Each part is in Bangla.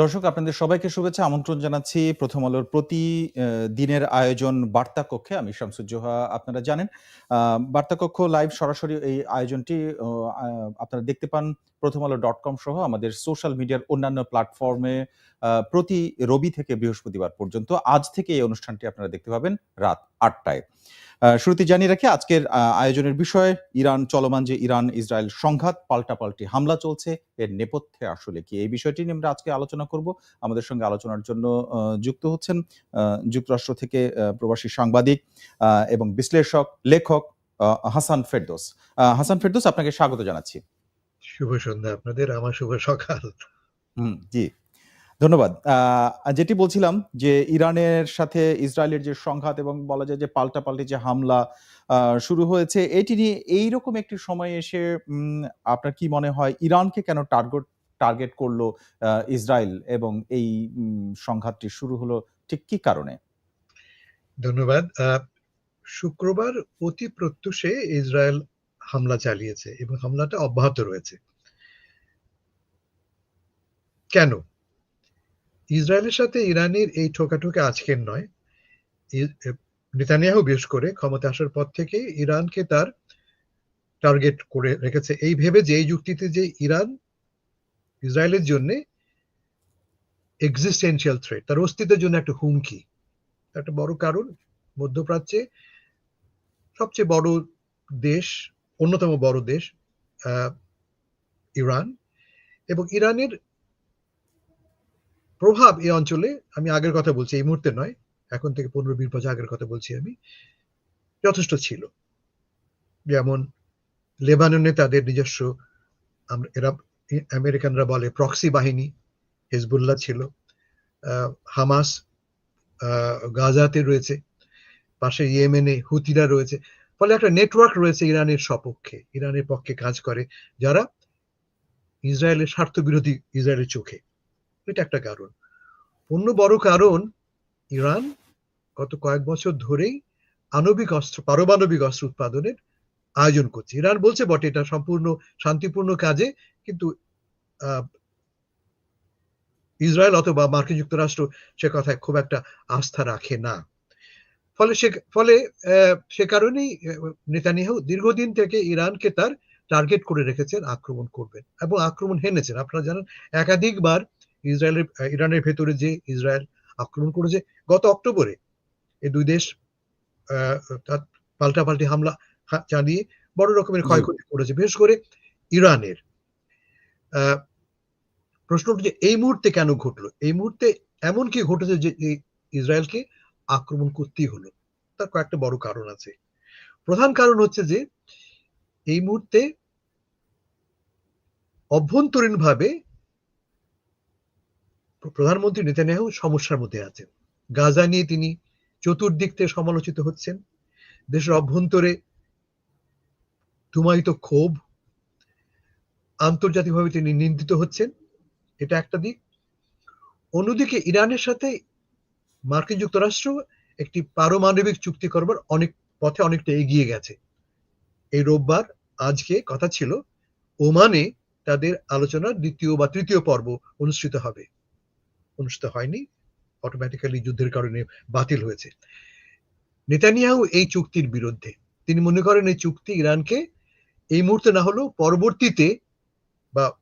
দর্শক, আপনাদের সবাইকে শুভেচ্ছা, আমন্ত্রণ জানাচ্ছি। প্রথম আলোর প্রতি দিনের আয়োজন বার্তা কক্ষে আমি শামসুজ্জোহা, আপনারা জানেন। বার্তা কক্ষ লাইভ সরাসরি এই আয়োজনটি আপনারা দেখতে পান প্রথম আলো ডট কম সহ আমাদের সোশ্যাল মিডিয়ার অন্যান্য প্ল্যাটফর্মে প্রতি রবি থেকে বৃহস্পতিবার পর্যন্ত। আজ থেকে এই অনুষ্ঠানটি আপনারা দেখতে পাবেন রাত আটটায়। শুরুতে জানিয়ে রাখি আজকের আয়োজনের বিষয় ইরান চলমান যে ইরান ইসরায়েল সংঘাত পাল্টাপাল্টি হামলা চলছে এর নেপথ্যে আসলে কি? এই বিষয়টি নিয়ে আমরা আজকে আলোচনা করব। আমাদের সঙ্গে আলোচনার জন্য যুক্ত হচ্ছেন যুক্তরাষ্ট্র থেকে প্রবাসী সাংবাদিক আহ, এবং বিশ্লেষক লেখক হাসান ফেরদোস। হাসান ফেরদোস আপনাকে স্বাগত জানাচ্ছি। শুভ সন্ধ্যা আপনাদের আমার শুভ সকাল। হুম জি। ধন্যবাদ। যেটি বলছিলাম যে ইরানের সাথে ইসরায়েলের যে সংঘাত এবং বলা যায় যে পাল্টাপাল্টি যে হামলা শুরু হয়েছে, এটি নিয়ে এইরকম একটি সময় এসে আপনার কি মনে হয় ইরানকে কেন টার্গেট টার্গেট করল ইসরায়েল এবং এই সংঘাতটি শুরু হলো ঠিক কি কারণে? ধন্যবাদ। শুক্রবার অতি প্রত্যুষে ইসরায়েল হামলা চালিয়েছে এবং হামলাটা অব্যাহত রয়েছে। কেন? ইসরায়েলের সাথে ইরানের এই ঠোকাঠুকি আজকের নয়। নেতানিয়াহু বিশেষ করে ক্ষমতা আসার পর থেকে ইরানকে তার টার্গেট করে রেখেছে। এই ভেবে যে এই যুক্তিতে যে ইরান ইসরায়েলের জন্য এক্সিস্টেন্সিয়াল থ্রেট তার অস্তিত্বের জন্য একটা হুমকি একটা বড় কারণ মধ্যপ্রাচ্যে সবচেয়ে বড় দেশ, অন্যতম বড় দেশ ইরান এবং ইরানের প্রভাব এই অঞ্চলে, আমি আগের কথা বলছি, এই মুহূর্তে নয়, এখন থেকে পনেরো বিশ বছর আগের কথা বলছি আমি, যথেষ্ট ছিল। যেমন লেবাননে তাদের নিজস্ব এরা আমেরিকানরা বলে প্রক্সি বাহিনী, হেজবুল্লাহ ছিল। হামাস গাজাতে রয়েছে। পাশে ইয়েমেনে হুতিরা রয়েছে। ফলে একটা নেটওয়ার্ক রয়েছে ইরানের সপক্ষে, ইরানের পক্ষে কাজ করে, যারা ইসরায়েলের স্বার্থ বিরোধী ইসরায়েলের চোখে। এটা একটা কারণ। অন্য বড় কারণ, ইরান গত কয়েক বছর ধরেই আণবিক অস্ত্র, পারমাণবিক অস্ত্র উৎপাদনের আয়োজন করছে। ইরান বলছে বটে, এটা সম্পূর্ণ, শান্তিপূর্ণ কাজে, কিন্তু ইসরায়েল অথবা মার্কিন যুক্তরাষ্ট্র সে কথায় খুব একটা আস্থা রাখে না। ফলে সে ফলে সে কারণেই নেতানিয়াহু দীর্ঘদিন থেকে ইরানকে তার টার্গেট করে রেখেছেন, আক্রমণ করবেন এবং আক্রমণ হেনেছেন। আপনারা জানেন, একাধিকবার ইসরায়েলের ইরানের ভেতরে যে ইসরায়েল আক্রমণ করেছে গত অক্টোবরে এই দুই দেশ পাল্টাপাল্টি হামলা চালিয়ে বড় রকমের ক্ষয়ক্ষতি করেছে। বিশেষ করে ইরানের। প্রশ্ন যে এই মুহূর্তে কেন ঘটলো? এই মুহূর্তে এমন কি ঘটেছে যে ইসরায়েলকে আক্রমণ করতেই হলো? তার কয়েকটা বড় কারণ আছে। প্রধান কারণ হচ্ছে যে এই মুহূর্তে অভ্যন্তরীণভাবে প্রধানমন্ত্রী নেতানিয়াহু সমস্যার মধ্যে আছেন। গাজা নিয়ে তিনি চতুর্দিক থেকে সমালোচিত হচ্ছেন। দেশের অভ্যন্তরে ধুমায়িত ক্ষোভ আন্তর্জাতিকভাবে তিনি নিন্দিত হচ্ছেন। এটা একটা দিক। অন্যদিকে ইরানের সাথে মার্কিন যুক্তরাষ্ট্র একটি পারমাণবিক চুক্তি করবার অনেক পথে অনেকটা এগিয়ে গেছে। এই রোববার আজকে কথা ছিল, ওমানে তাদের আলোচনার দ্বিতীয় বা তৃতীয় পর্ব অনুষ্ঠিত হবে। অনুষ্ঠিত হয়নি অটোমেটিক্যালি যুদ্ধের কারণে বাতিল হয়েছে। নেতানিয়াহু এই চুক্তির বিরুদ্ধে। তিনি মনে করেন এই চুক্তি ইরানকে এই মুহূর্তে না হলেও পরবর্তীতে বা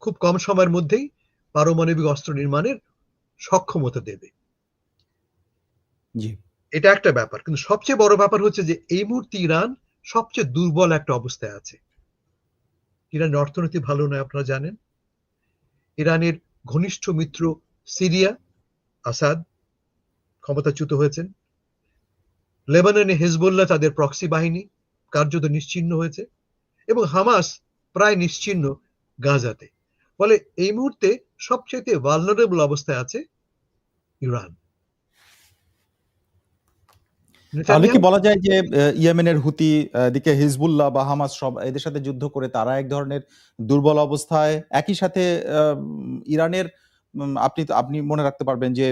খুব কম সময়ের মধ্যেই পারমাণবিক অস্ত্র নির্মাণের সক্ষমতা দেবে। এটা একটা ব্যাপার। কিন্তু সবচেয়ে বড় ব্যাপার হচ্ছে যে এই মুহূর্তে ইরান সবচেয়ে দুর্বল একটা অবস্থায় আছে। ইরানের অর্থনীতি ভালো নয় আপনারা জানেন। ইরানের ঘনিষ্ঠ মিত্র সিরিয়া আসাদ ক্ষমতাচ্যুত হয়েছেন। লেবাননে হেজবুল্লাহ তাদের প্রক্সি বাহিনী কার্যত নিশ্চিহ্ন হয়েছে এবং হামাস প্রায় নিশ্চিহ্ন গাজাতে। ফলে এই মুহূর্তে সবচেয়ে ভালনারেবল অবস্থায় আছে ইরান। তাহলে কি বলা যায় যে ইয়েমেনের হুতি দিকে হিজবুল্লাহ বা হামাস সব এদের সাথে যুদ্ধ করে তারা এক ধরনের দুর্বল অবস্থায় একই সাথে ইরানের আপনি আপনি মনে রাখতে পারবেন যে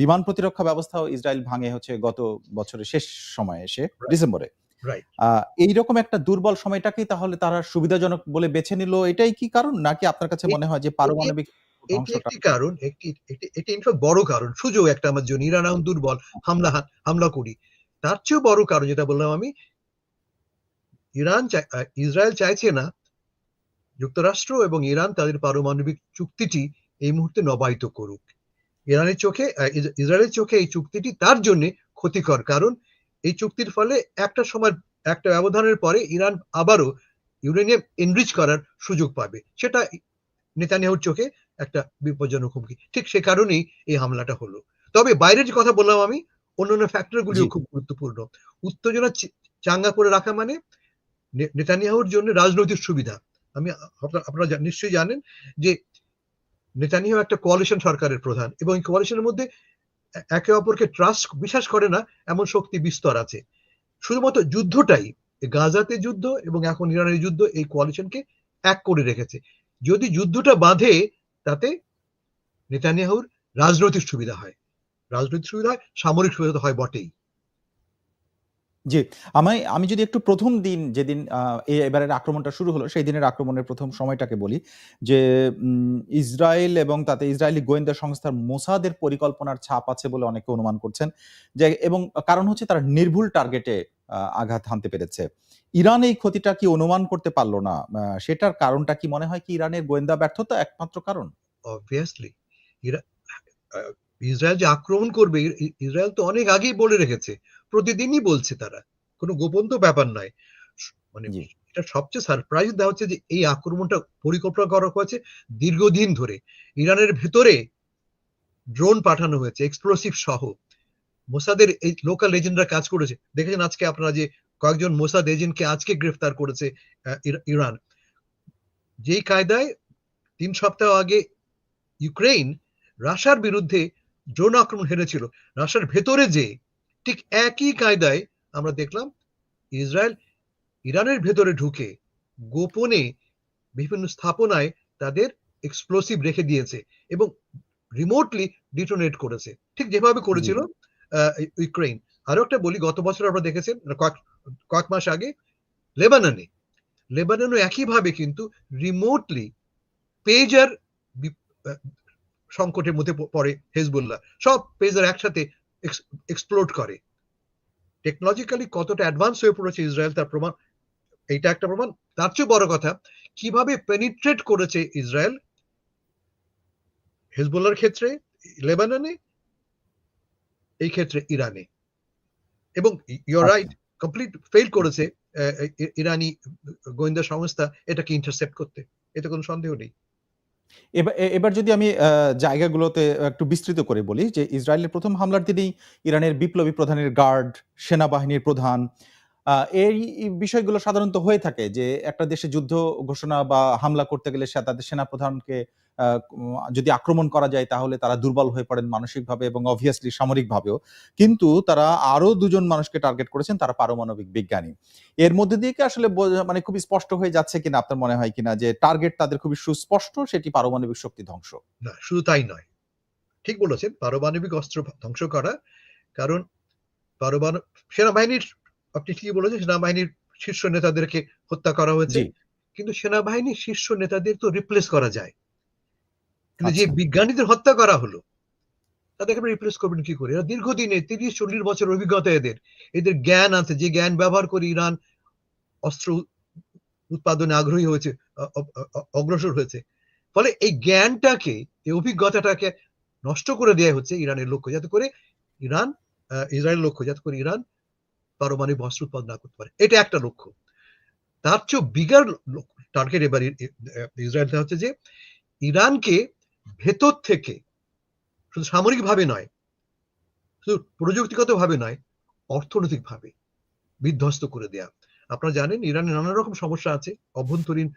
বিমান প্রতিরক্ষা ব্যবস্থাও ইসরায়েল ভাঙে হচ্ছে গত বছরের শেষ সময়ে এসে ডিসেম্বরে এইরকম একটা দুর্বল সময়টাকেই তাহলে তারা সুবিধাজনক বলে বেছে নিল এটাই কি কারণ নাকি আপনার কাছে মনে হয় যে পারমাণবিক এটি একটি কারণ একটি এটি এটি ইনফ্যাক্ট বড় কারণ সুযোগ একটা আমার জন্য ইরান দুর্বল হামলা হামলা করি তার চেয়েও বড় কারণ যেটা বললাম আমি, ইরান ইসরায়েল চাইছে না যুক্তরাষ্ট্র এবং ইরান তাদের পারমাণবিক চুক্তিটি এই মুহূর্তে নবায়িত করুক। ইরানের চোখে ইসরায়েলের চোখে এই চুক্তিটি তার জন্য ক্ষতিকর, কারণ এই চুক্তির ফলে একটা সময়, একটা ব্যবধানের পরে ইরান আবারও ইউরেনিয়াম এনরিচ করার সুযোগ পাবে। সেটা নেতানিয়াহুর চোখে একটা বিপজ্জনক হুমকি। ঠিক সে কারণেই এই হামলাটা হলো। তবে বাইরের যে কথা বললাম আমি অন্যান্য ফ্যাক্টর গুলিও খুব গুরুত্বপূর্ণ। উত্তেজনা চাঙ্গা করে রাখা মানে নেতানিয়াহুর জন্য রাজনৈতিক সুবিধা। আমি আপনারা নিশ্চয়ই জানেন যে নেতানিয়াহু একটা কোয়ালিশন সরকারের প্রধান এবং কোয়ালিশনের মধ্যে একে অপরকে ট্রাস্ট বিশ্বাস করে না এমন শক্তি বিস্তর আছে। শুধুমাত্র যুদ্ধটাই গাজাতে যুদ্ধ এবং এখন ইরানের যুদ্ধ এই কোয়ালিশনকে এক করে রেখেছে। যদি যুদ্ধটা বাঁধে তাতে নেতানিয়াহুর রাজনৈতিক সুবিধা হয়। রাজনৈতিক সুবিধা হয় সামরিক সুবিধা তো হয় বটেই জি, আমায় আমি যদি একটু ১ম দিন যেদিন এবারের আক্রমণটা শুরু হলো, সেই দিনের আক্রমণের ১ম সময়টাকে বলি যে ইসরায়েল এবং তাতে ইসরায়েলি গোয়েন্দা সংস্থার মোসাদের পরিকল্পনার ছাপ আছে বলে অনেকে অনুমান করছেন। যে এবং কারণ হচ্ছে তারা নির্ভুল টার্গেটে আঘাত হানতে পেরেছে। ইরান এই ক্ষতিটা কি অনুমান করতে পারল না? সেটার কারণটা কি মনে হয় কি ইরানের গোয়েন্দা ব্যর্থতা একমাত্র কারণ? অবভিয়াসলি ইসরায়েল যে আক্রমণ করবে ইসরায়েল তো অনেক আগেই বলে রেখেছে প্রতিদিনই বলছে তারা। কোনো গোপন তো ব্যাপার নয়। মানে এটা সবচেয়ে সারপ্রাইজ দেওয়া হচ্ছে যে এই আক্রমণটা পরিকল্পনা করা হয়েছে দীর্ঘদিন ধরে। ইরানের ভেতরে ড্রোন পাঠানো হয়েছে এক্সপ্লোসিভ সহ। মোসাদের এই লোকাল এজেন্টরা কাজ করেছে। দেখেছেন আজকে আপনারা যে কয়েকজন মোসাদ এজেন্টকে আজকে গ্রেফতার করেছে ইরান। যেই কায়দায় তিন সপ্তাহ আগে ইউক্রেন রাশার বিরুদ্ধে ড্রোন আক্রমণ হেরেছিল। রাশিয়ার ভেতরে যে ঠিক একই কায়দায় আমরা দেখলাম ইসরায়েল ইরানের ভেতরে ঢুকে গোপনে বিভিন্ন স্থাপনায় তাদের এক্সপ্লোসিভ রেখে দিয়েছে এবং রিমোটলি ডিটোনেট করেছে। ঠিক যেভাবে করেছিল ইউক্রেন আরও একটা বলি গত বছর আমরা দেখেছেন মানে কয়েক কয়েক মাস আগে লেবাননে। লেবাননও একইভাবে কিন্তু রিমোটলি পেজার সংকটের মধ্যে পড়ে হেজবুল্লাহ। সব পেজার একসাথে এক্সপ্লোড করে। টেকনোলজিক্যালি কতটা অ্যাডভান্স হয়ে পড়েছে ইসরায়েল তার প্রমাণ এইটা একটা প্রমাণ। তার চেয়ে বড় কথা কীভাবে পেনিট্রেট করেছে ইসরায়েল হেজবুল্লাহর ক্ষেত্রে লেবাননে এই ক্ষেত্রে ইরানে। এবং ইউর। রাইট কমপ্লিট ফেল করেছে ইরানি গোয়েন্দা সংস্থা এটাকে ইন্টারসেপ্ট করতে। এতে কোনো সন্দেহ নেই। এবা এ এবার যদি আমি জায়গাগুলোতে একটু বিস্তৃত করে বলি যে ইসরায়েলের প্রথম হামলার দিনেই ইরানের বিপ্লবী প্রধানের গার্ড, সেনাবাহিনীর প্রধান এই বিষয়গুলো সাধারণত হয়ে থাকে যে একটা দেশে যুদ্ধ ঘোষণা বা হামলা করতে গেলে সে তাদের সেনাপ্রধানকে যদি আক্রমণ করা যায় তাহলে তারা দুর্বল হয়ে পড়েন মানসিকভাবে এবং অবভিয়াসলি সামরিকভাবেও। কিন্তু তারা আরও দুজন মানুষকে টার্গেট করেছেন তারা পারমাণবিক বিজ্ঞানী। এর মধ্যে দিয়ে কি আসলে মানে খুবই স্পষ্ট হয়ে যাচ্ছে কিনা আপনার মনে হয় কিনা যে টার্গেট তাদের খুবই সুস্পষ্ট সেটি পারমাণবিক শক্তি ধ্বংস? না শুধু তাই নয় ঠিক বলেছেন পারমাণবিক অস্ত্র ধ্বংস করা কারণ পারমাণবিক সেনাবাহিনীর আপনি ঠিকই বলেছেন সেনাবাহিনীর শীর্ষ নেতাদেরকে হত্যা করা হয়েছে কিন্তু সেনাবাহিনীর শীর্ষ নেতাদের তো রিপ্লেস করা যায় কিন্তু যে আচ্ছা। বিজ্ঞানীদের হত্যা করা হলো তাদেরকে আপনি রিপ্লেস করবেন কি করে? এরা দীর্ঘদিনে তিরিশ চল্লিশ বছর অভিজ্ঞতা এদের। এদের জ্ঞান আছে যে জ্ঞান ব্যবহার করে ইরান অস্ত্র উৎপাদনে আগ্রহী হয়েছে অগ্রসর হয়েছে। ফলে এই জ্ঞানটাকে এই অভিজ্ঞতাটাকে নষ্ট করে দেওয়া হচ্ছে ইরানের লক্ষ্য যাতে করে ইরান ইসরায়েলের লক্ষ্য যাতে করে ইরান পারমাণবিক অস্ত্র উৎপাদন না করতে পারে। এটা একটা লক্ষ্য। তার চেয়েও বিগার টার্গেট এবার ইসরায়েলটা হচ্ছে যে ইরানকে ভেতর থেকে, শুধু সামরিক ভাবে নয়, শুধু প্রযুক্তিগত ভাবে নয় অর্থনৈতিক ভাবে বিধ্বস্ত করে দেয়া। আপনারা জানেন, ইরানে নানা রকম সমস্যা আছে, অভ্যন্তরীণ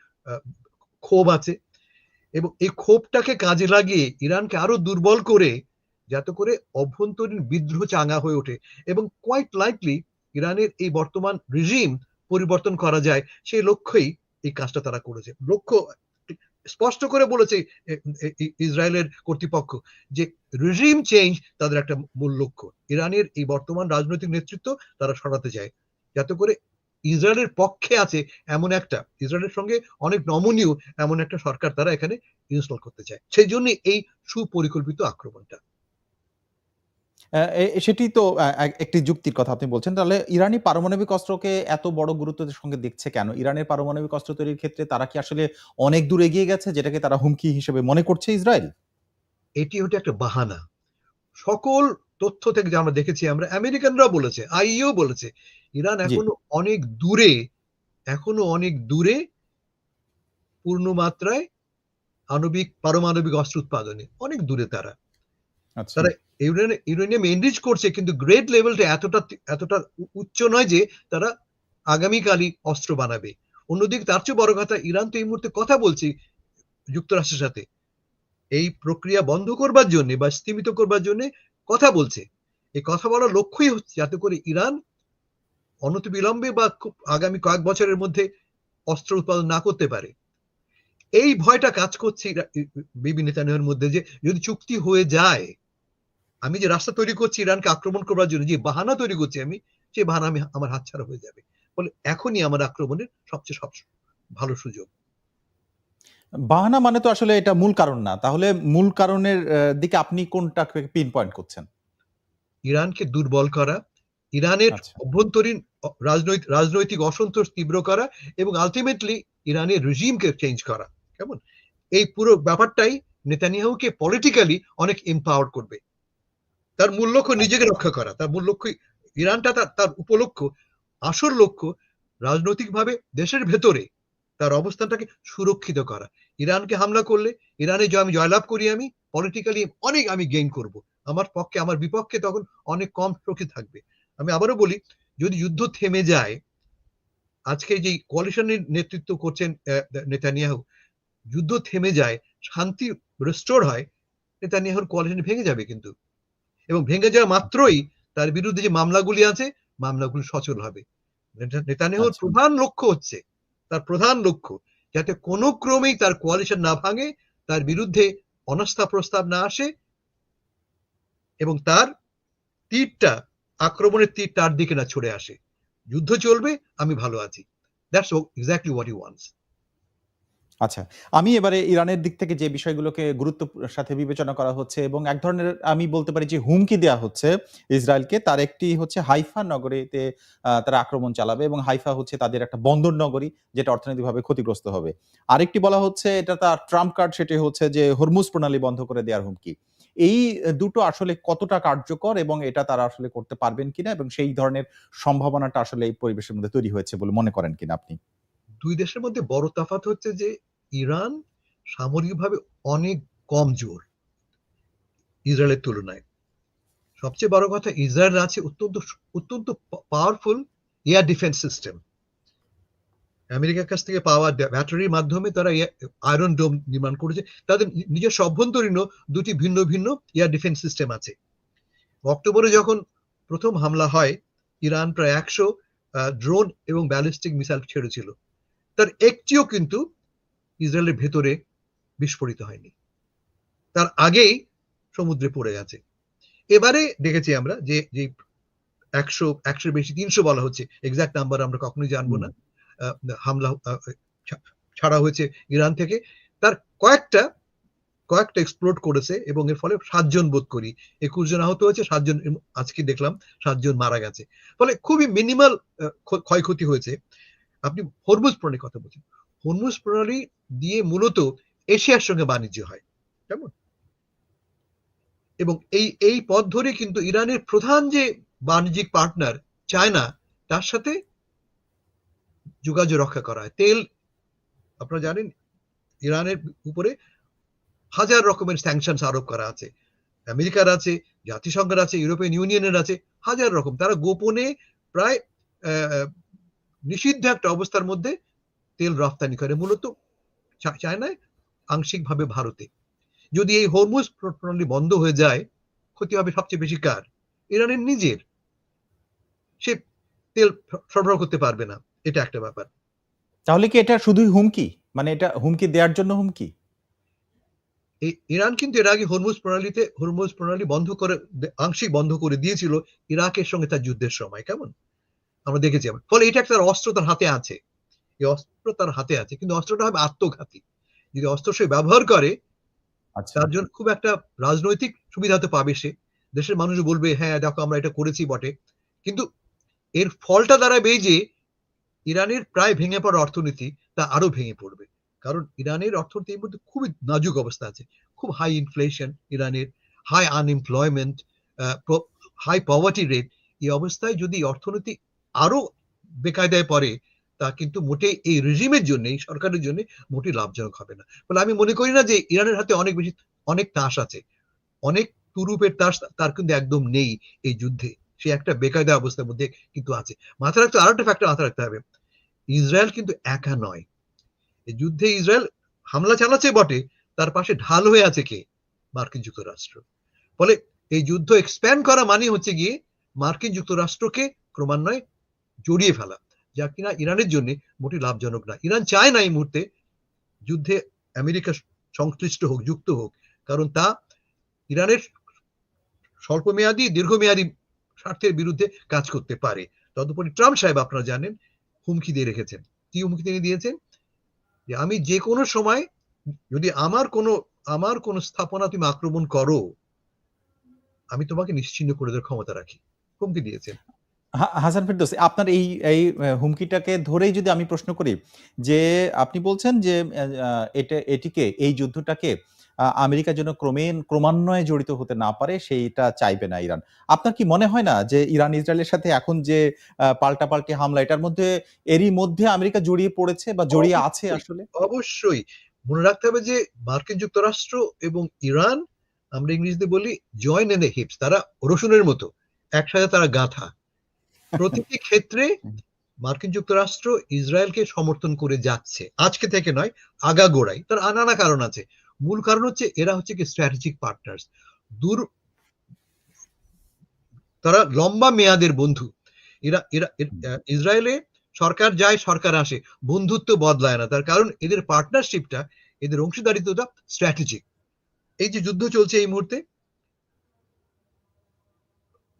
ক্ষোভ আছে, এবং এই ক্ষোভটাকে কাজে লাগিয়ে ইরানকে আরও দুর্বল করে, যাতে করে অভ্যন্তরীণ বিদ্রোহ চাঙ্গা হয়ে ওঠে। এবং কোয়াইট লাইকলি ইরানের এই বর্তমান রিজিম পরিবর্তন করা যায়, সেই লক্ষ্যেই এই কাজটা তারা করেছে। লক্ষ্য স্পষ্ট করে বলেছে ইসরায়েলের কর্তৃপক্ষ যে রিজিম চেঞ্জ তাদের একটা মূল লক্ষ্য। ইরানের এই বর্তমান রাজনৈতিক নেতৃত্ব তারা সরাতে চায়। যাতে করে ইসরায়েলের পক্ষে আছে এমন একটা, ইসরায়েলের সঙ্গে অনেক নমনীয় এমন একটা সরকার তারা এখানে ইনস্টল করতে চায়। সেই জন্য এই সুপরিকল্পিত আক্রমণটা। সেটি তো একটি যুক্তির কথা আপনি বলছেন। তাহলে ইরানি পারমাণবিক অস্ত্রকে এত বড় গুরুত্বের সঙ্গে দেখছে কেন? ইরানের পারমাণবিক অস্ত্র তৈরির ক্ষেত্রে তারা কি আসলে অনেক দূর এগিয়ে গেছে যেটাকে তারা হুমকি হিসেবে মনে করছে ইসরায়েল? এটি হচ্ছে একটা বাহানা। সকল তথ্য থেকে যে আমরা দেখেছি আমরা আমেরিকানরাও বলেছে আইও বলেছে ইরান। এখনও অনেক দূরে এখনও অনেক দূরে পূর্ণ মাত্রায় আণবিক পারমাণবিক অস্ত্র উৎপাদনে। অনেক দূরে তারা। তারা ইউরেনিয়াম ইউরেনিয়াম এনরিচ করছে, কিন্তু গ্রেড লেভেলটা এতটা এতটা উচ্চ নয় যে তারা আগামীকালই অস্ত্র বানাবে। অন্যদিকে তার চেয়ে বড় কথা, ইরান তো এই মুহূর্তে কথা বলছে যুক্তরাষ্ট্রের সাথে। এই প্রক্রিয়া বন্ধ করবার জন্য বা স্তীমিত করবার জন্য কথা বলছে। এই কথা বলার লক্ষ্যই হচ্ছে যাতে করে ইরান অনতিবিলম্বে বা খুব আগামী কয়েক বছরের মধ্যে অস্ত্র উৎপাদন না করতে পারে। এই ভয়টা কাজ করছে বিবি নেতানিয়াহুর মধ্যে যে যদি চুক্তি হয়ে যায় আমি যে রাস্তা তৈরি করছি ইরানকে আক্রমণ করবার জন্য যে বাহানা তৈরি করছি আমি সেই বাহানা আমি আমার হাতছাড়া হয়ে যাবে। ফলে এখনই আমার আক্রমণের সবচেয়ে সব ভালো সুযোগ। বাহানা মানে তো আসলে এটা মূল কারণ না। তাহলে মূল কারণের দিকে আপনি কোনটাকে পিন পয়েন্ট করছেন? ইরানকে দুর্বল করা ইরানের আচ্ছা। অভ্যন্তরীণ রাজনৈতিক রাজনৈতিক অসন্তোষ তীব্র করা এবং আলটিমেটলি ইরানের রেজিমকে চেঞ্জ করা। কেমন? এই পুরো ব্যাপারটাই নেতানিয়াহুকে পলিটিক্যালি অনেক এম্পাওয়ার করবে। তার মূল লক্ষ্য নিজেকে রক্ষা করা। তার মূল লক্ষ্য ইরানটা তার উপলক্ষ্য, আসল লক্ষ্য রাজনৈতিকভাবে দেশের ভেতরে তার অবস্থানটাকে সুরক্ষিত করা। ইরানকে হামলা করলে, ইরানে আমি জয়লাভ করি আমি পলিটিক্যালি অনেক আমি গেইন করব। আমার পক্ষে, আমার বিপক্ষে তখন অনেক কম শক্তি থাকবে। আমি আবারও বলি, যদি যুদ্ধ থেমে যায়, আজকে যে কোয়ালিশনের নেতৃত্ব করছেন নেতানিয়াহু, যুদ্ধ থেমে যায়, শান্তি রেস্টোর হয়, নেতানিয়াহুর কোয়ালিশন ভেঙে যাবে কিন্তু। এবং ভেঙে যাওয়া মাত্রই তার বিরুদ্ধে যে মামলাগুলি আছে মামলাগুলি সচল হবে। নেতা- নেতানিয়াহুর আচ্ছা। প্রধান লক্ষ্য হচ্ছে তার প্রধান লক্ষ্য যাতে কোনো ক্রমেই তার কোয়ালিশন না ভাঙে তার বিরুদ্ধে অনাস্থা প্রস্তাব না আসে এবং তার তীরটা আক্রমণের তীর তার দিকে না ছড়ে আসে। যুদ্ধ চলবে আমি ভালো আছি। That's exactly what you wants আচ্ছা আমি এবারে ইরানের দিক থেকে যে বিষয়গুলোকে গুরুত্ব সাথে বিবেচনা করা হচ্ছে এবং এক ধরনের আমি বলতে পারি যে হুমকি দেওয়া হচ্ছে ইসরায়েলকে, তার একটি হচ্ছে হাইফা নগরীতে তারা আক্রমণ চালাবে এবং হাইফা হচ্ছে তাদের একটা বন্দর নগরী যেটা অর্থনৈতিকভাবে ক্ষতিগ্রস্ত হবে। আরেকটি বলা হচ্ছে এটা তার ট্রাম্প কার্ড, সেটি হচ্ছে যে হরমুজ প্রণালী বন্ধ করে দেওয়ার হুমকি। এই দুটো আসলে কতটা কার্যকর এবং এটা তারা আসলে করতে পারবেন কিনা এবং সেই ধরনের সম্ভাবনাটা আসলে এই পরিবেশের মধ্যে তৈরি হয়েছে বলে মনে করেন কিনা আপনি? দুই দেশের মধ্যে বড় তফাৎ হচ্ছে যে ইরান সামরিকভাবে অনেক কম জোর ইসরায়েলের তুলনায়। সবচেয়ে বড় কথা, ইসরায়েল আছে অত্যন্ত অত্যন্ত পাওয়ারফুল এয়ার ডিফেন্স সিস্টেম আমেরিকার কাছ থেকে পাওয়া ব্যাটারির মাধ্যমে তারা আয়রন ডোম নির্মাণ করেছে। তাদের নিজস্ব অভ্যন্তরীণ দুটি ভিন্ন ভিন্ন এয়ার ডিফেন্স সিস্টেম আছে। অক্টোবরে যখন প্রথম হামলা হয়, ইরান প্রায় একশো ড্রোন এবং ব্যালিস্টিক মিসাইল ছেড়েছিল। তার একটিও কিন্তু ইসরায়েলের ভেতরে বিস্ফোরিত হয়নি। তার আগেই সমুদ্রে পড়ে গেছে। এবারে দেখেছি আমরা যে যে একশো একশোর বেশি তিনশো বলা হচ্ছে। এক্সাক্ট নাম্বার আমরা কখনোই জানব না। হামলা ছাড়া হয়েছে ইরান থেকে। তার কয়েকটা কয়েকটা এক্সপ্লোড করেছে এবং এর ফলে সাতজন বোধ করি একুশ জন আহত হয়েছে সাতজন আজকে দেখলাম সাতজন মারা গেছে। ফলে খুবই মিনিমাল ক্ষয়ক্ষতি হয়েছে। আপনি হরমুজ প্রণালীর কথা বলছেন। হরমুজ প্রণালী দিয়ে মূলত এশিয়ার সঙ্গে বাণিজ্য হয়। কেমন? এবং এই এই পথ ধরে কিন্তু ইরানের প্রধান যে বাণিজ্যিক পার্টনার চায়না, তার সাথে যোগাযোগ রক্ষা করা হয়। তেল, আপনারা জানেন, ইরানের উপরে হাজার রকমের স্যাংশনস আরোপ করা আছে। আমেরিকার আছে, জাতিসংঘের আছে, ইউরোপিয়ান ইউনিয়নের আছে, হাজার রকম। তারা গোপনে প্রায় নিষিদ্ধ একটা অবস্থার মধ্যে তেল রপ্তানি করে। মূলত চায়নায় আংশিকভাবে ভারতে। যদি এই হরমুজ প্রণালী বন্ধ হয়ে যায় ক্ষতি হবে সবচেয়ে বেশি কার? ইরানের নিজের। সে তেল সরবরাহ করতে পারবে না। এটা একটা ব্যাপার। তাহলে কি এটা শুধুই হুমকি? মানে এটা হুমকি দেওয়ার জন্য হুমকি? এই ইরান কিন্তু এর আগে হরমুজ প্রণালীতে হরমুজ প্রণালী বন্ধ করে আংশিক বন্ধ করে দিয়েছিল ইরাকের সঙ্গে তার যুদ্ধের সময়। কেমন? আমরা দেখেছি। ফলে এটা একটা অস্ত্র তার হাতে আছে। এই অস্ত্র তার হাতে আছে কিন্তু অস্ত্রটা হবে আত্মঘাতী। যদি অস্ত্র সে ব্যবহার করে আচ্ছা। তার জন্য খুব একটা রাজনৈতিক সুবিধা তো পাবে সে। দেশের মানুষ বলবে হ্যাঁ দেখো আমরা এটা করেছি বটে। কিন্তু এর ফলটা দাঁড়াবে যে ইরানের প্রায় ভেঙে পড়া অর্থনীতি তা আরও ভেঙে পড়বে। কারণ ইরানের অর্থনীতি অর্থনীতির মধ্যে খুবই নাজুক অবস্থা আছে। খুব হাই ইনফ্লেশন ইরানের high unemployment high poverty rate এই অবস্থায় যদি অর্থনীতি আরও বেকায়দায় পড়ে তা কিন্তু মোটেই এই রেজিমের জন্য, এই সরকারের জন্য মোটেই লাভজনক হবে না। ফলে আমি মনে করি না যে ইরানের হাতে অনেক বেশি, অনেক তাস আছে। অনেক তুরুপের তাস তার কিন্তু একদম নেই এই যুদ্ধে। সে একটা বেকায়দা অবস্থার মধ্যে কিন্তু আছে। মাথায় রাখতে আরও একটা ফ্যাক্টর মাথায় রাখতে হবে। ইসরায়েল কিন্তু একা নয়। এই যুদ্ধে ইসরায়েল হামলা চালাচ্ছে বটে, তার পাশে ঢাল হয়ে আছে কে? মার্কিন যুক্তরাষ্ট্র। ফলে এই যুদ্ধ এক্সপ্যান্ড করা মানে হচ্ছে গিয়ে মার্কিন যুক্তরাষ্ট্রকে ক্রমান্বয়ে জড়িয়ে ফেলা। যা কিনা ইরানের জন্য মোটি লাভজনক না। ইরান চায় না এই মুহূর্তে যুদ্ধে আমেরিকা সংশ্লিষ্ট হোক, যুক্ত হোক। কারণ তা ইরানের স্বল্পমেয়াদী, দীর্ঘমেয়াদী স্বার্থের বিরুদ্ধে কাজ করতে পারে। তদুপরি ট্রাম্প সাহেব আপনারা জানেন, হুমকি দিয়ে রেখেছেন। কি হুমকি তিনি দিয়েছেন? যে আমি যে কোনো সময় যদি আমার কোনো, আমার কোন স্থাপনা তুমি আক্রমণ করো, আমি তোমাকে নিশ্চিন্ন করে দেওয়ার ক্ষমতা রাখি। হুমকি দিয়েছেন। হাসান ফেরদৌস আপনার এই এই হুমকিটাকে ধরেই যদি আমি প্রশ্ন করি যে আপনি বলছেন যে এটা এটিকে এই যুদ্ধটাকে আহ, আমেরিকা যেন ক্রমেণ ক্রমান্বয়ে জড়িত হতে না পারে সেইটা চাইবে না ইরান। আপনার কি মনে হয় না যে ইরান ইসরায়েলের সাথে এখন যে আহ, পাল্টাপাল্টি হামলা এটার মধ্যে এরই মধ্যে আমেরিকা জড়িয়ে পড়েছে বা জড়িয়ে আছে আসলে? অবশ্যই। মনে রাখতে হবে যে মার্কিন যুক্তরাষ্ট্র এবং ইরান আমরা ইংরেজিতে বলি জয়েন এন দ্য হিপস তারা রসুনের মতো একসাথে তারা গাঁথা। প্রতিটি ক্ষেত্রে মার্কিন যুক্তরাষ্ট্র ইসরায়েলকে সমর্থন করে যাচ্ছে। আজকে থেকে নয় আগাগোড়াই। তার নানা কারণ আছে। মূল কারণ হচ্ছে এরা হচ্ছে কি স্ট্র্যাটেজিক পার্টনার্স দূর তারা লম্বা মেয়াদের বন্ধু। এরা এরা ইসরায়েলে সরকার যায় সরকার আসে। বন্ধুত্ব বদলায় না। তার কারণ এদের পার্টনারশিপটা এদের অংশীদারিত্বটা স্ট্র্যাটেজিক এই যে যুদ্ধ চলছে এই মুহূর্তে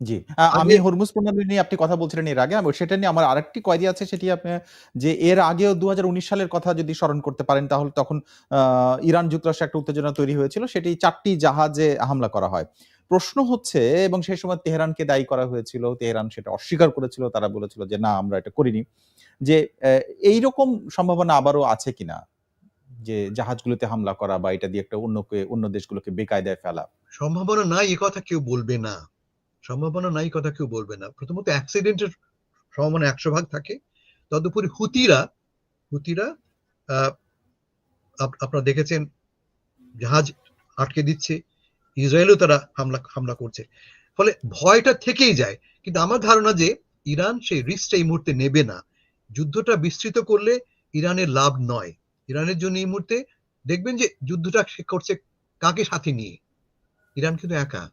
জি। আমি হরমুজ প্রণালী নিয়ে আপনি কথা বলছিলেন এর আগে আমি সেটা নিয়ে আমার আরেকটি কয়েদি আছে সেটি আপনি যে এর আগেও দু সালের কথা যদি স্মরণ করতে পারেন তাহলে তখন ইরান যুক্তরাষ্ট্রে একটা উত্তেজনা তৈরি হয়েছিল সেটি চারটি জাহাজে হামলা করা হয়। প্রশ্ন হচ্ছে এবং সেই সময় তেহরানকে দায়ী করা হয়েছিল তেহরান সেটা অস্বীকার করেছিল তারা বলেছিল যে না আমরা এটা করিনি যে আহ, এইরকম সম্ভাবনা আবারও আছে কিনা? যে জাহাজগুলোতে হামলা করা বা এটা দিয়ে একটা অন্যকে অন্য দেশগুলোকে বেকায়দায় ফেলা। সম্ভাবনা নাই এ কথা কেউ বলবে না। সম্ভাবনা নাই কথা কেউ বলবে না। প্রথমত অ্যাক্সিডেন্টের সম্ভাবনা একশো ভাগ থাকে। তদুপরি হুতিরা হুতিরা আপনারা দেখেছেন, জাহাজ আটকে দিচ্ছে। ইসরায়েলও তারা হামলা হামলা করছে। ফলে ভয়টা থেকেই যায়। কিন্তু আমার ধারণা যে ইরান সেই রিস্কটা এই মুহূর্তে নেবে না। যুদ্ধটা বিস্তৃত করলে ইরানের লাভ নয়। ইরানের জন্য এই মুহূর্তে দেখবেন যে যুদ্ধটা করছে কাকে সাথে নিয়ে? ইরান কিন্তু একা।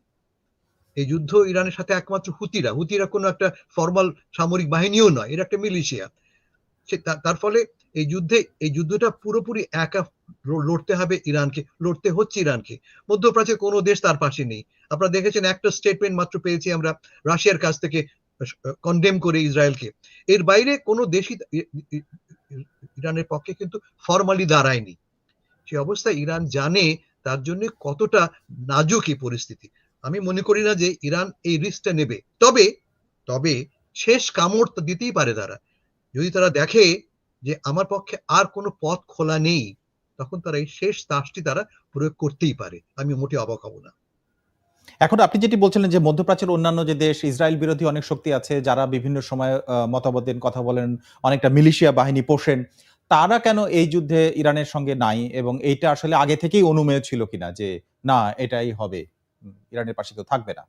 এই যুদ্ধ ইরানের সাথে একমাত্র হুতিরা। হুতিরা কোনো একটা ফর্মাল সামরিক বাহিনীও নয়, এরা একটা মিলিশিয়া সে তার ফলে এই যুদ্ধে, এই যুদ্ধটা পুরোপুরি একা লড়তে হবে ইরানকে, লড়তে হচ্ছে ইরানকে। মধ্যপ্রাচ্যে কোনো দেশ তার পাশে নেই। আপনারা দেখেছেন একটা স্টেটমেন্ট মাত্র পেয়েছি আমরা রাশিয়ার কাছ থেকে কন্ডেম করে ইসরায়েলকে। এর বাইরে কোনো দেশই ইরানের পক্ষে কিন্তু ফর্মালি দাঁড়ায়নি। সে অবস্থায় ইরান জানে তার জন্য কতটা নাজুক এই পরিস্থিতি। আমি মনে করি না যে ইরান এই রিস্কটা নেবে। তবে তবে শেষ কামড় তো দিতেই পারে তারা। যদি তারা দেখে যে আমার পক্ষে আর কোনো পথ খোলা নেই, তখন তারা এই শেষ তাসটি তারা প্রয়োগ করতেই পারে। আমি মোটে অবাক হব না। এখন আপনি যেটি বলছিলেন যে মধ্যপ্রাচ্যের অন্যান্য যে দেশ, ইসরায়েল বিরোধী অনেক শক্তি আছে, যারা বিভিন্ন সময় মতামত দেন, কথা বলেন, অনেকটা মিলিশিয়া বাহিনী পোষেন, তারা কেন এই যুদ্ধে ইরানের সঙ্গে নাই? এবং এইটা আসলে আগে থেকেই অনুমেয় ছিল কিনা যে, না, এটাই হবে? ইরানের পাশে কেউ থাকবে না।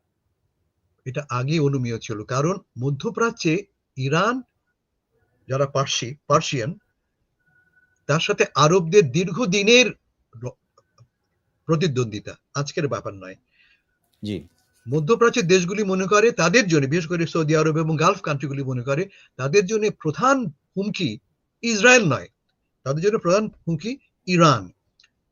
এটা আগে অনুমেয় ছিল। কারণ মধ্যপ্রাচ্যে ইরান যারা পার্সি পার্সিয়ান তার সাথে আরবদের দীর্ঘদিনের প্রতিদ্বন্দ্বিতা। আজকের ব্যাপার নয়। জি। মধ্যপ্রাচ্যের দেশগুলি মনে করে তাদের জন্য বিশেষ করে সৌদি আরব এবং গালফ কান্ট্রিগুলি মনে করে তাদের জন্য প্রধান হুমকি ইসরায়েল নয়। তাদের জন্য প্রধান হুমকি ইরান।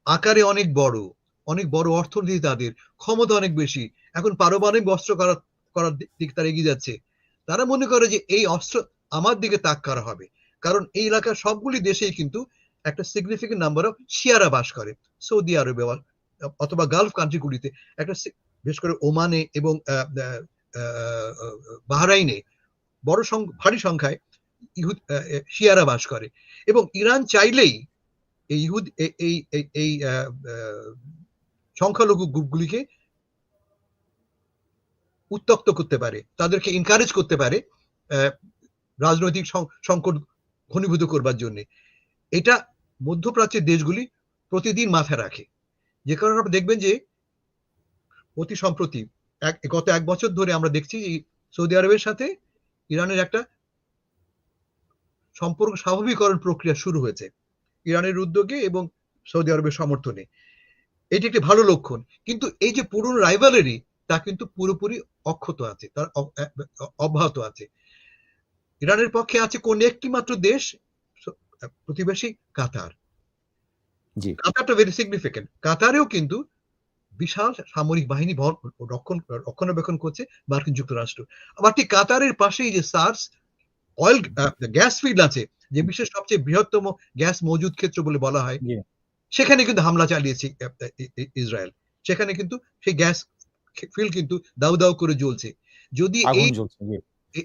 আকারে অনেক বড়। অনেক বড় অর্থনীতি তাদের, ক্ষমতা অনেক বেশি। এখন পারমাণবিক অস্ত্র করার করার দিক তারা এগিয়ে যাচ্ছে। তারা মনে করে যে এই অস্ত্র আমার দিকে তাক করা হবে। কারণ এই এলাকার সবগুলি দেশেই কিন্তু একটা সিগনিফিকেন্ট নাম্বার অফ শিয়ারা বাস করে। সৌদি আরবে অথবা গালফ কান্ট্রিগুলিতে একটা বিশেষ করে ওমানে এবং বাহরাইনে বড় ভারী সংখ্যায় ইহুদ শিয়ারা বাস করে। এবং ইরান চাইলেই এই ইহুদ এই এই- সংখ্যালঘু গ্রুপগুলিকে উত্তক্ত করতে পারে, তাদেরকে এনকারেজ করতে পারে রাজনৈতিক সংকট ঘনীভূত করবার জন্য। এটা মধ্যপ্রাচ্যের দেশগুলি প্রতিদিন মাথায় রাখে। যে কারণে আপনি দেখবেন যে, অতি সম্প্রতি এক, গত এক বছর ধরে আমরা দেখছি সৌদি আরবের সাথে ইরানের একটা সম্পর্ক স্বাভাবিকরণ প্রক্রিয়া শুরু হয়েছে। ইরানের উদ্যোগে এবং সৌদি আরবের সমর্থনে। এটি একটি ভালো লক্ষণ। কিন্তু এই যে পুরনো রাইভালারি তা কিন্তু পুরোপুরি অক্ষত আছে তার অব্যাহত আছে। ইরানের পক্ষে আছে কোন একটি মাত্র দেশ? প্রতিবেশী কাতার। জি। কাতারটা ভেরি সিগনিফিকেন্ট কাতারেও কিন্তু বিশাল সামরিক বাহিনী রক্ষণ রক্ষণাবেক্ষণ করছে মার্কিন যুক্তরাষ্ট্র। আবার ঠিক কাতারের পাশেই যে সার্স অয়েল গ্যাস ফিল্ড আছে যে বিশ্বের সবচেয়ে বৃহত্তম গ্যাস মজুদ ক্ষেত্র বলে বলা হয়। সেখানে কিন্তু হামলা চালিয়েছে ইসরায়েল। সেখানে কিন্তু সেই গ্যাস ফিল্ড কিন্তু দাউ দাউ করে জ্বলছে। যদি এই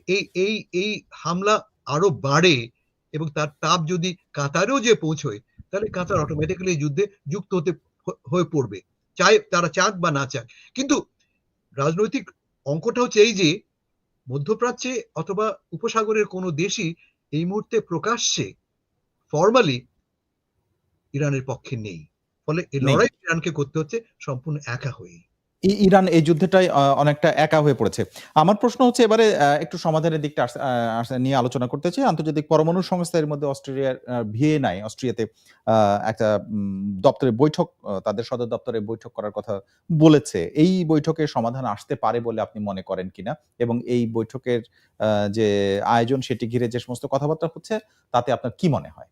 এই এই এই হামলা আরও বাড়ে এবং তার তাপ যদি কাতারেও যে পৌঁছয় তাহলে কাতার অটোমেটিক্যালি যুদ্ধে যুক্ত হতে হয়ে পড়বে। চাই তারা চাক বা না চাক। কিন্তু রাজনৈতিক অঙ্কটা হচ্ছে এই যে মধ্যপ্রাচ্যে অথবা উপসাগরের কোনো দেশই এই মুহূর্তে প্রকাশ্যে ফর্মালি ইরানের পক্ষে নেই। ফলে এই লড়াই ইরানকে করতে হচ্ছে সম্পূর্ণ একা হয়ে ইরান এই যুদ্ধটাই অনেকটা একা হয়ে পড়েছে। আমার প্রশ্ন হচ্ছে এবারে একটু সমাধানের দিকটা নিয়ে আলোচনা করতে চাই। আন্তর্জাতিক পরমাণু সংস্থার মধ্যে অস্ট্রেলিয়ার ভিয়েনায় অস্ট্রিয়াতে একটা দপ্তরে বৈঠক তাদের সদর দপ্তরে বৈঠক করার কথা বলেছে। এই বৈঠকে সমাধান আসতে পারে বলে আপনি মনে করেন কিনা? এবং এই বৈঠকের আহ, যে আয়োজন সেটি ঘিরে যে সমস্ত কথাবার্তা হচ্ছে তাতে আপনার কি মনে হয়?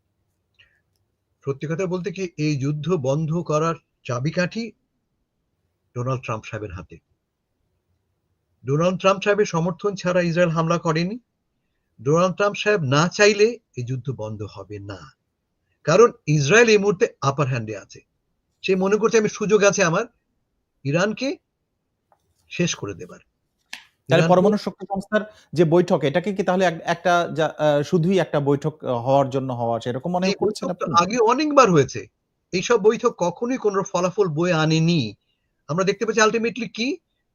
সত্যি কথা বলতে কি এই যুদ্ধ বন্ধ করার চাবিকাঠি ডোনাল্ড ট্রাম্প সাহেবের হাতে। ডোনাল্ড ট্রাম্প সাহেবের সমর্থন ছাড়া ইসরায়েল হামলা করেনি। ডোনাল্ড ট্রাম্প সাহেব না চাইলে এই যুদ্ধ বন্ধ হবে না। কারণ ইসরায়েল এই মুহূর্তে আপার হ্যান্ডে আছে। সে মনে করছে আমি সুযোগ আছে আমার ইরানকে শেষ করে দেবার। তাহলে পরমাণু শক্তি সংস্থার যে বৈঠক এটাকে কি তাহলে একটা শুধুই একটা বৈঠক হওয়ার জন্য হওয়া সেরকম মনে করছেন আগে অনেকবার হয়েছে। এইসব বৈঠক কখনোই কোনো ফলাফল বয়ে আনেনি। আমরা দেখতে পাচ্ছি আলটিমেটলি কি?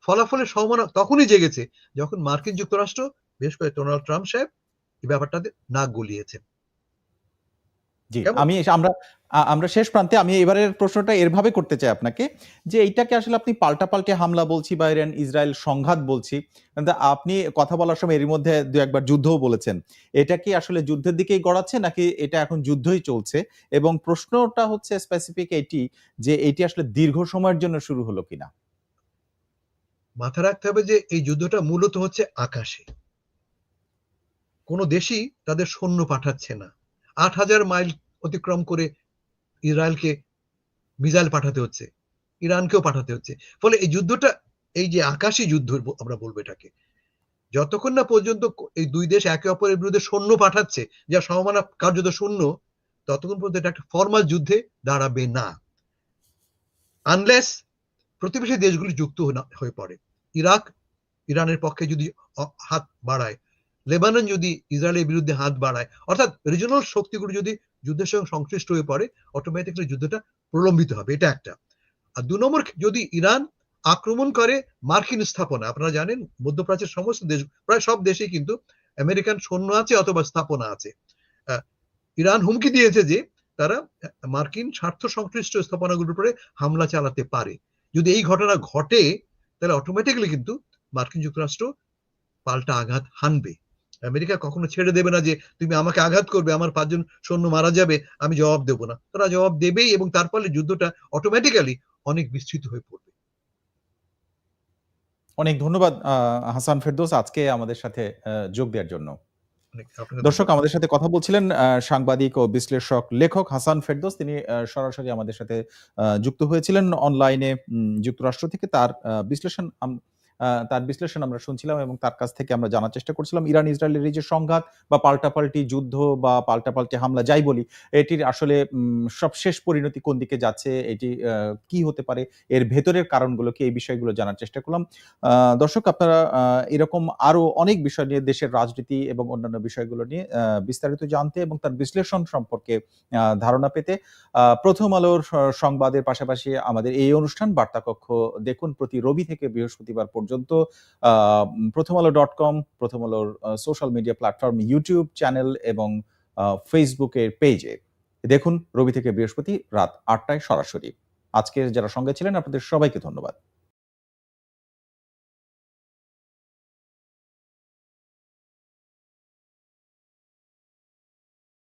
ফলাফলের সম্ভাবনা তখনই জেগেছে যখন মার্কিন যুক্তরাষ্ট্র বিশেষ করে ডোনাল্ড ট্রাম্প সাহেব এই ব্যাপারটাতে নাক গলিয়েছে। জি আমি আমরা আমরা শেষ প্রান্তে আমি এবারের প্রশ্নটা এরভাবে করতে চাই আপনাকে, যে এইটাকে আসলে আপনি পাল্টা পাল্টে হামলা বলছি বা ইরান ইসরায়েল সংঘাত বলছি আপনি কথা বলার সময় এর মধ্যে দু একবার যুদ্ধও বলেছেন। এটা কি আসলে যুদ্ধের দিকেই গড়াচ্ছে নাকি এটা এখন যুদ্ধই চলছে? এবং প্রশ্নটা হচ্ছে স্পেসিফিক এটি, যে এটি আসলে দীর্ঘ সময়ের জন্য শুরু হলো কিনা? মাথা রাখতে হবে যে এই যুদ্ধটা মূলত হচ্ছে আকাশে। কোনো দেশই তাদের সৈন্য পাঠাচ্ছে না। আট হাজার মাইল অতিক্রম করে ইসরায়েলকে মিসাইল পাঠাতে হচ্ছে, ইরানকেও পাঠাতে হচ্ছে। ফলে এই যুদ্ধটা, এই যে আকাশী যুদ্ধ আমরা বলব এটাকে, যতক্ষণ না পর্যন্ত এই দুই দেশ একে অপরের বিরুদ্ধে সৈন্য পাঠাচ্ছে, যা সমমানা কার্যত শূন্য ততক্ষণ পর্যন্ত এটা একটা ফর্মাল যুদ্ধে দাঁড়াবে না। আনলেস প্রতিবেশী দেশগুলি যুক্ত হয়ে পড়ে। ইরাক, ইরানের পক্ষে যদি হাত বাড়ায়, লেবানন যদি ইসরায়েলের বিরুদ্ধে হাত বাড়ায়, অর্থাৎ রিজনাল শক্তিগুলো যদি যুদ্ধের সঙ্গে সংশ্লিষ্ট হয়ে পড়ে অটোমেটিক্যালি যুদ্ধটা প্রলম্বিত হবে। এটা একটা। আর দু নম্বর, যদি ইরান আক্রমণ করে মার্কিন স্থাপনা, আপনারা জানেন মধ্যপ্রাচ্যের সমস্ত দেশ, প্রায় সব দেশে কিন্তু আমেরিকান সৈন্য আছে অথবা স্থাপনা আছে। ইরান হুমকি দিয়েছে যে তারা মার্কিন স্বার্থ সংশ্লিষ্ট স্থাপনাগুলোর উপরে হামলা চালাতে পারে। যদি এই ঘটনা ঘটে, তাহলে অটোমেটিক্যালি কিন্তু মার্কিন যুক্তরাষ্ট্র পাল্টা আঘাত হানবে। আমেরিকা কখনো ছেড়ে দেবে না যে তুমি আমাকে আঘাত করবে আমার পাঁচজন সৈন্য মারা যাবে আমি জবাব দেব না। তারা জবাব দেবেই এবং তার ফলে যুদ্ধটা অটোমেটিক্যালি অনেক বিস্তৃত হয়ে পড়বে। অনেক ধন্যবাদ হাসান ফেরদৌস আজকে আমাদের সাথে যোগ দেওয়ার জন্য। দর্শক আমাদের সাথে কথা বলছিলেন সাংবাদিক ও বিশ্লেষক লেখক হাসান ফেরদৌস। তিনি সরাসরি আমাদের সাথে আহ, যুক্ত হয়েছিলেন অনলাইনে যুক্তরাষ্ট্র থেকে। তার বিশ্লেষণ তার বিশ্লেষণ আমরা শুনছিলাম এবং তার কাছ থেকে আমরা জানার চেষ্টা করছিলাম ইরান ইসরায়েলের এই যে সংঘাত বা পাল্টাপাল্টি যুদ্ধ বা পাল্টাপাল্টি হামলা যাই বলি, এটির আসলে সবশেষ পরিণতি কোন দিকে যাচ্ছে, এটি কি হতে পারে, এর ভেতরের কারণগুলো কি, এই বিষয়গুলো জানার চেষ্টা করলাম। দর্শক আপনারা এরকম আরও অনেক বিষয় নিয়ে দেশের রাজনীতি এবং অন্যান্য বিষয়গুলো নিয়ে বিস্তারিত জানতে এবং তার বিশ্লেষণ সম্পর্কে ধারণা পেতে প্রথম আলোর সংবাদের পাশাপাশি আমাদের এই অনুষ্ঠান বার্তা কক্ষ দেখুন প্রতি রবি থেকে বৃহস্পতিবার আ প্রথম আলো ডট কম, প্রথম আলোর social media platform YouTube channel এবং ফেসবুকের পেজে। দেখুন রবি থেকে বৃহস্পতি রাত আটটায় সরাসরি। আজকে যারা সঙ্গে ছিলেন আপনাদের সবাইকে ধন্যবাদ।